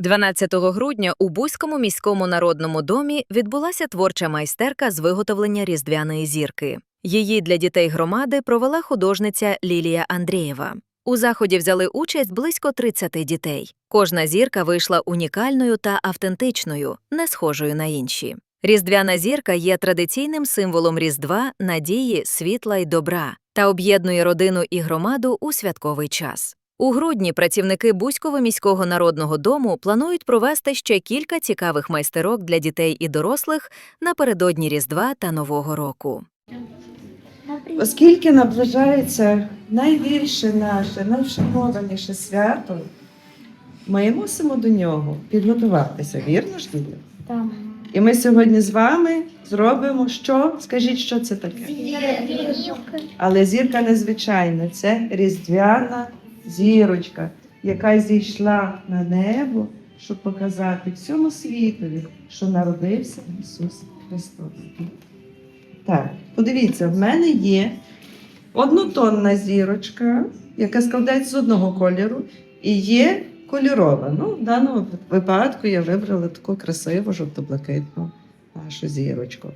12 грудня у Бузькому міському народному домі відбулася творча майстерка з виготовлення різдвяної зірки. Її для дітей громади провела художниця Лілія Андрієва. У заході взяли участь близько 30 дітей. Кожна зірка вийшла унікальною та автентичною, не схожою на інші. Різдвяна зірка є традиційним символом Різдва, надії, світла й добра та об'єднує родину і громаду у святковий час. У грудні працівники Бузького міського народного дому планують провести ще кілька цікавих майстерок для дітей і дорослих напередодні Різдва та Нового року. Оскільки наближається найбільше наше, найвшанованіше свято, ми мусимо до нього підготуватися, вірно ж діти? Так. І ми сьогодні з вами зробимо що? Скажіть, що це таке? Але зірка незвичайна, це різдвяна зірочка, яка зійшла на небо, щоб показати всьому світові, що народився Ісус Христос. Так, подивіться, в мене є однотонна зірочка, яка складається з одного кольору, і є кольорова. Ну, в даному випадку я вибрала таку красиву жовто-блакитну нашу зірочку.